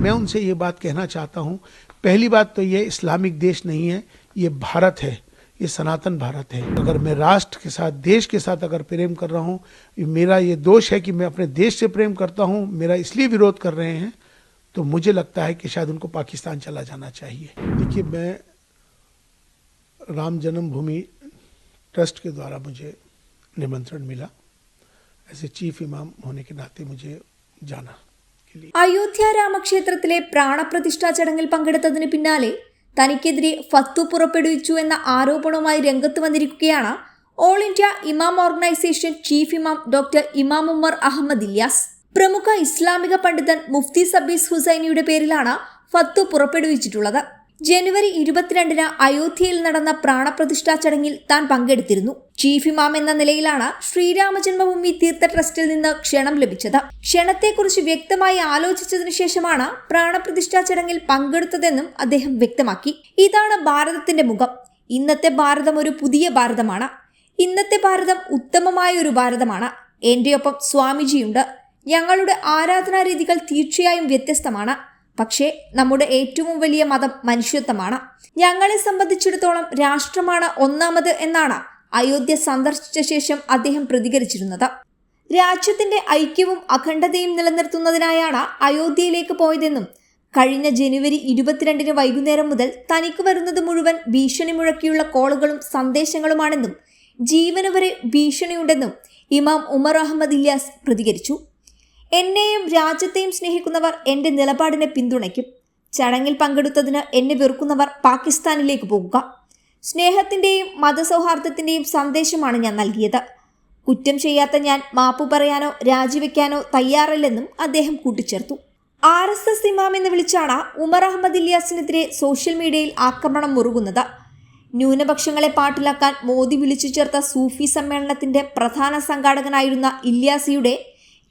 मैं उनसे ये बात कहना चाहता हूँ, पहली बात तो ये इस्लामिक देश नहीं है, ये भारत है, ये सनातन भारत है। अगर मैं राष्ट्र के साथ, देश के साथ अगर प्रेम कर रहा हूँ मेरा ये दोष है कि मैं अपने देश से प्रेम करता हूँ, मेरा इसलिए विरोध कर रहे हैं तो मुझे लगता है कि शायद उनको पाकिस्तान चला जाना चाहिए। देखिए, मैं राम जन्मभूमि ट्रस्ट के द्वारा मुझे निमंत्रण मिला ऐसे चीफ इमाम होने के नाते मुझे जाना। അയോധ്യ രാമക്ഷേത്രത്തിലെ പ്രാണപ്രതിഷ്ഠാ ചടങ്ങിൽ പങ്കെടുത്തതിന് പിന്നാലെ തനിക്കെതിരെ ഫത്തു പുറപ്പെടുവിച്ചു എന്ന ആരോപണവുമായി രംഗത്ത് വന്നിരിക്കുകയാണ് all India Imam organisation chief imam doctor Imam Umer Ahmed Ilyas. പ്രമുഖ ഇസ്ലാമിക പണ്ഡിതൻ മുഫ്തി സബീസ് ഹുസൈനിയുടെ പേരിലാണ് ഫത്തു പുറപ്പെടുവിച്ചിട്ടുള്ളത്. ജനുവരി ഇരുപത്തിരണ്ടിന് അയോധ്യയിൽ നടന്ന പ്രാണപ്രതിഷ്ഠാ ചടങ്ങിൽ താൻ പങ്കെടുത്തിരുന്നു. ചീഫ് ഇമാം എന്ന നിലയിലാണ് ശ്രീരാമജന്മഭൂമി തീർത്ഥ ട്രസ്റ്റിൽ നിന്ന് ക്ഷണം ലഭിച്ചത്. ക്ഷണത്തെക്കുറിച്ച് വ്യക്തമായി ആലോചിച്ചതിനു ശേഷമാണ് പ്രാണപ്രതിഷ്ഠാ ചടങ്ങിൽ പങ്കെടുത്തതെന്നും അദ്ദേഹം വ്യക്തമാക്കി. ഇതാണ് ഭാരതത്തിന്റെ മുഖം. ഇന്നത്തെ ഭാരതം ഒരു പുതിയ ഭാരതമാണ്. ഇന്നത്തെ ഭാരതം ഉത്തമമായ ഒരു ഭാരതമാണ്. എന്റെ ഒപ്പം സ്വാമിജിയുണ്ട്. ഞങ്ങളുടെ ആരാധനാരീതികൾ തീർച്ചയായും വ്യത്യസ്തമാണ്. പക്ഷേ നമ്മുടെ ഏറ്റവും വലിയ മതം മനുഷ്യത്വമാണ്. ഞങ്ങളെ സംബന്ധിച്ചിടത്തോളം രാഷ്ട്രമാണ് ഒന്നാമത് എന്നാണ് അയോധ്യ സന്ദർശിച്ച ശേഷം അദ്ദേഹം പ്രതികരിച്ചിരുന്നത്. രാജ്യത്തിന്റെ ഐക്യവും അഖണ്ഡതയും നിലനിർത്തുന്നതിനായാണ് അയോധ്യയിലേക്ക് പോയതെന്നും കഴിഞ്ഞ ജനുവരി ഇരുപത്തിരണ്ടിന് വൈകുന്നേരം മുതൽ തനിക്ക് വരുന്നത് മുഴുവൻ ഭീഷണി മുഴക്കിയുള്ള കോളുകളും സന്ദേശങ്ങളുമാണെന്നും ജീവന് വരെ ഭീഷണിയുണ്ടെന്നും ഇമാം ഉമർ അഹമ്മദ് ഇല്യാസ് പ്രതികരിച്ചു. എന്നെയും രാജ്യത്തെയും സ്നേഹിക്കുന്നവർ എന്റെ നിലപാടിനെ പിന്തുണയ്ക്കും. ചടങ്ങിൽ പങ്കെടുത്തതിന് എന്നെ വെറുക്കുന്നവർ പാകിസ്ഥാനിലേക്ക് പോകുക. സ്നേഹത്തിന്റെയും മതസൗഹാർദ്ദത്തിന്റെയും സന്ദേശമാണ് ഞാൻ നൽകിയത്. കുറ്റം ചെയ്യാത്ത ഞാൻ മാപ്പു പറയാനോ രാജിവെക്കാനോ തയ്യാറല്ലെന്നും അദ്ദേഹം കൂട്ടിച്ചേർത്തു. ആർ എസ് എസ് ഇമാം എന്ന് വിളിച്ചാണ് ഉമർ അഹമ്മദ് ഇല്യാസിനെതിരെ സോഷ്യൽ മീഡിയയിൽ ആക്രമണം മുറുകുന്നത്. ന്യൂനപക്ഷങ്ങളെ പാട്ടിലാക്കാൻ മോദി വിളിച്ചു ചേർത്ത സൂഫി സമ്മേളനത്തിന്റെ പ്രധാന സംഘാടകനായിരുന്ന ഇല്യാസിയുടെ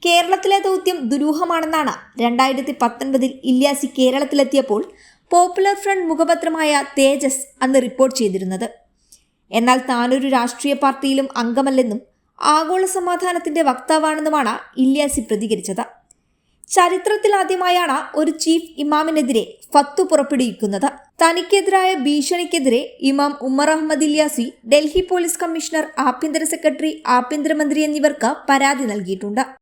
കേരളത്തിലെ ദൗത്യം ദുരൂഹമാണെന്നാണ് രണ്ടായിരത്തി പത്തൊൻപതിൽ ഇല്യാസി കേരളത്തിലെത്തിയപ്പോൾ പോപ്പുലർ ഫ്രണ്ട് മുഖപത്രമായ തേജസ് അന്ന് റിപ്പോർട്ട് ചെയ്തിരുന്നത്. എന്നാൽ താനൊരു രാഷ്ട്രീയ പാർട്ടിയിലും അംഗമല്ലെന്നും ആഗോള സമാധാനത്തിന്റെ വക്താവാണെന്നുമാണ് ഇല്യാസി പ്രതികരിച്ചത്. ചരിത്രത്തിൽ ആദ്യമായാണ് ഒരു ചീഫ് ഇമാമിനെതിരെ ഫത്തു പുറപ്പെടുവിക്കുന്നത്. തനിക്കെതിരായ ഭീഷണിക്കെതിരെ ഇമാം ഉമ്മർ അഹമ്മദ് ഇല്യാസി ഡൽഹി പോലീസ് കമ്മീഷണർ ആഭ്യന്തര സെക്രട്ടറി ആഭ്യന്തരമന്ത്രി എന്നിവർക്ക് പരാതി നൽകിയിട്ടുണ്ട്.